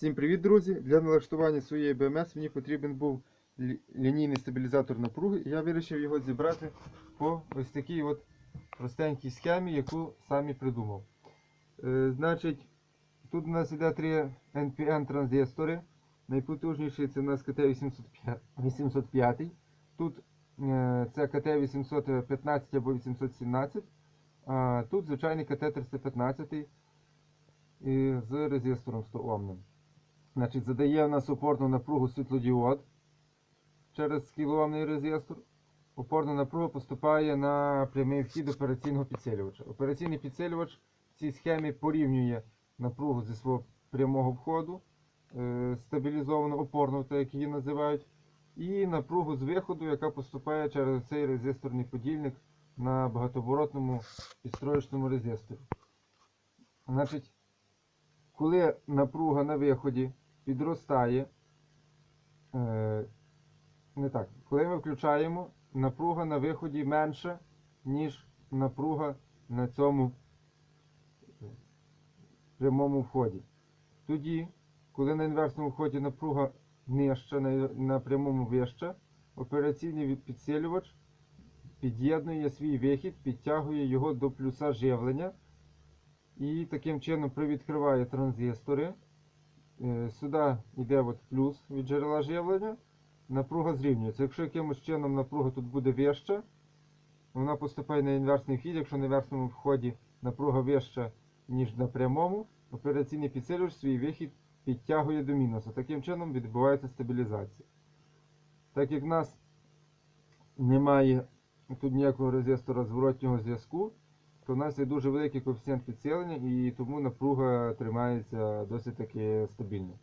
Всім привіт, друзі! Для налаштування своєї БМС мені потрібен був лінійний стабілізатор напруги, і я вирішив його зібрати по ось такій от простенькій схемі, яку самі придумав. Е, значить, тут у нас іде три NPN транзистори. Найпотужніший це у нас КТ-805. Тут е, це КТ-815 або 817. А тут звичайний КТ-315 з резистором 100 Омним. Значить, задає у нас опорну напругу світлодіод через кілоомний резистор. Опорна напруга поступає на прямий вхід операційного підсилювача. Операційний підсилювач в цій схемі порівнює напругу зі свого прямого входу, е, стабілізовану опорну, так як її називають, і напругу з виходу, яка поступає через цей резисторний подільник на багатооборотному підстроєчному резисторі. Значить, коли напруга на виході підростає, е, не так, коли ми включаємо, напруга на виході менша, ніж напруга на цьому прямому вході. Тоді, коли на інверсному вході напруга нижча, на прямому вища, операційний підсилювач під'єднує свій вихід, підтягує його до плюса живлення. І таким чином привідкриває транзистори. Е, Сюди йде от плюс від джерела живлення. Напруга зрівнюється. Якщо якимось чином напруга тут буде вища, вона поступає на інверсний вхід. Якщо на інверсному вході напруга вища, ніж на прямому, операційний підсилювач свій вихід підтягує до мінуса. Таким чином відбувається стабілізація. Так як в нас немає тут ніякого резистора зворотнього зв'язку, то у нас є дуже великий коефіцієнт підсилення і тому напруга тримається досить таки стабільно.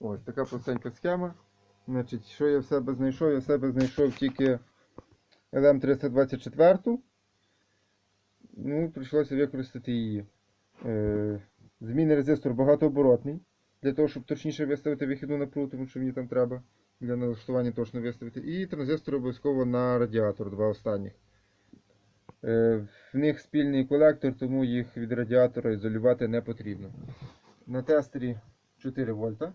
Ось така простенька схема. Значить, що я в себе знайшов? Я в себе знайшов тільки LM324. Ну, прийшлося використати її. Е, змінний резистор багатооборотний. Для того, щоб точніше виставити вихідну напругу, тому що мені там треба для налаштування точно виставити. І транзистор обов'язково на радіатор, два останніх. Е, В них спільний колектор, тому їх від радіатора ізолювати не потрібно. На тестері 4 вольта.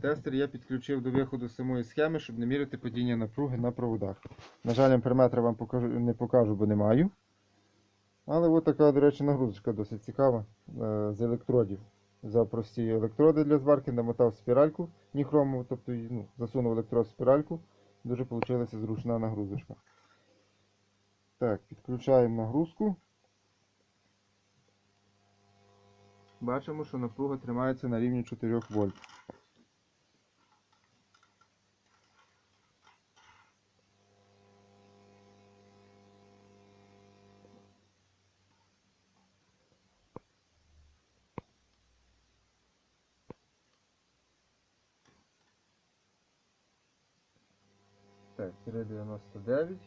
Тестер я підключив до виходу самої схеми, щоб не міряти падіння напруги на проводах. На жаль, амперметра вам покажу, не покажу, бо не маю. Але от така, до речі, нагрузочка досить цікава е, з електродів. За прості електроди для зварки намотав спіральку ніхромову, тобто ну, засунув електрод в спіральку. Дуже вийшла зручна нагрузочка. Так, підключаємо нагрузку. Бачимо, що напруга тримається на рівні 4 вольт. Так, 399.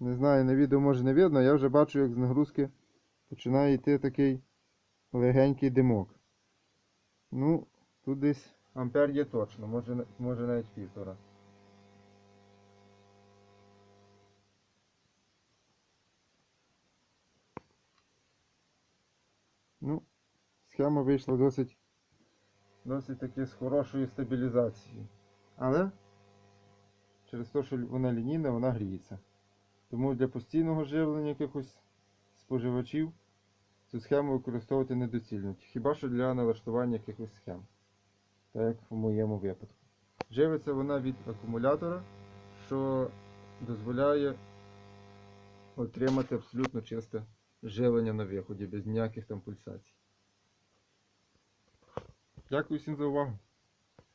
Не знаю, на відео може не видно, я вже бачу, як з нагрузки починає йти такий легенький димок. Ну, тут десь ампер є точно, може, може навіть півтора. Ну, схема вийшла досить, досить таки з хорошою стабілізацією. Але через те, що вона лінійна, вона гріється. Тому для постійного живлення якихось споживачів цю схему використовувати недоцільно. Хіба що для налаштування якихось схем. Так як в моєму випадку. Живиться вона від акумулятора, що дозволяє отримати абсолютно чисте живлення на виході, без ніяких там пульсацій. Дякую всім за увагу.